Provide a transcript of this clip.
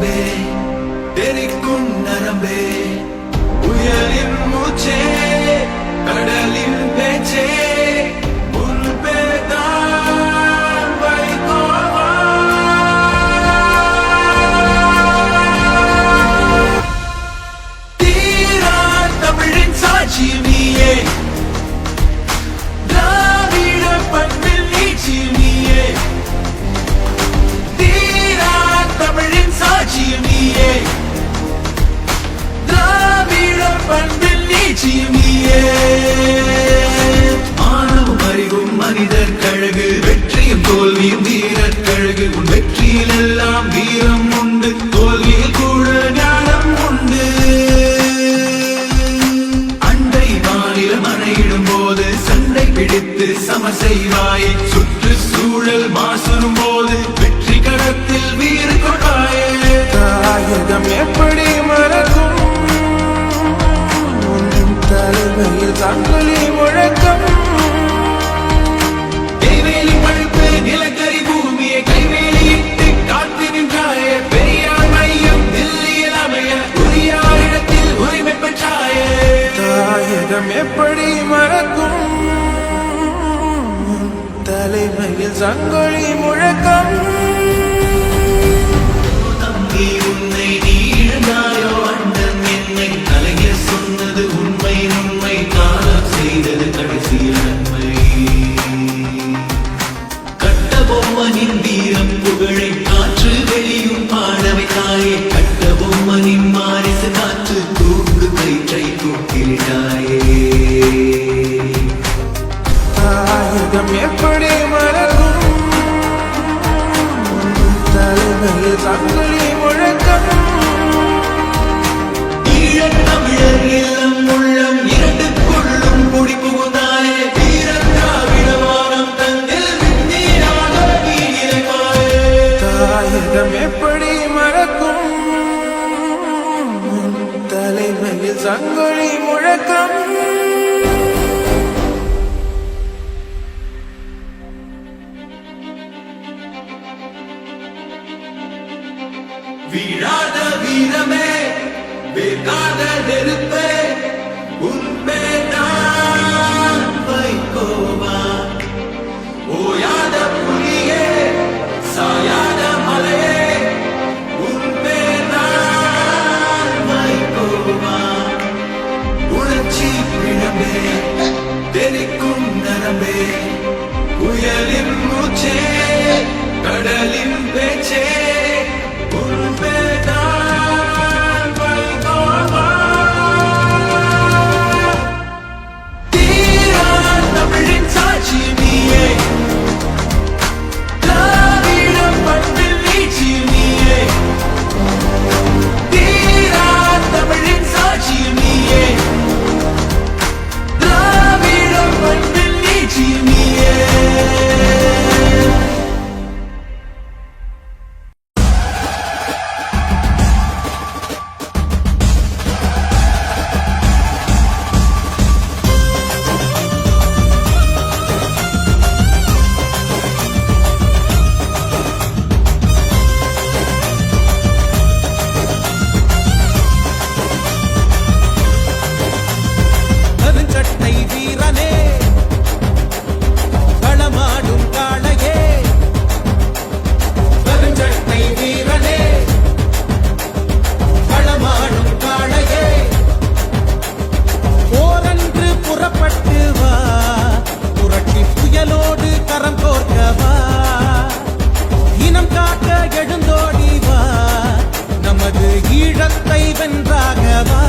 baby. பண்பில் நீயே மானமும் அறிவும் மனிதர் கழகு வெற்றியும் தோல்வியும் வீரர் கழகு. உன் வெற்றியில் எல்லாம் வீரம் உண்டு தோல்வியில் கூட ஞானம் உண்டு. அண்டை மாநிலம் அணையிடும் போது சண்டை பிடித்து சம செய்வாயே. தாயகம் எப்படி மறக்கும்? தலைமையில் சங்கொழி முழக்கம். தம்பி உன்னை நீ இழந்தாயோ அண்ணன் என்னை கலைஞர் சொன்னது உண்மை உண்மை காலம் செய்தது கடைசி நன்மை. கட்ட பொம்மனின் வீரம் புகழை காற்று வெளியும் பாடவை தாயே. கட்ட பொம்மனின் மாரிசு காற்று தூக்கு கயிற்றை தூக்கிலிட்டாயே. தாயகம் எப்படி மறக்கும்? தலைமையில் சங்கொழி முழக்கம். வீழாத வீரமே. எழுந்தோடி வா நமது ஈழத்தை வென்றாக வா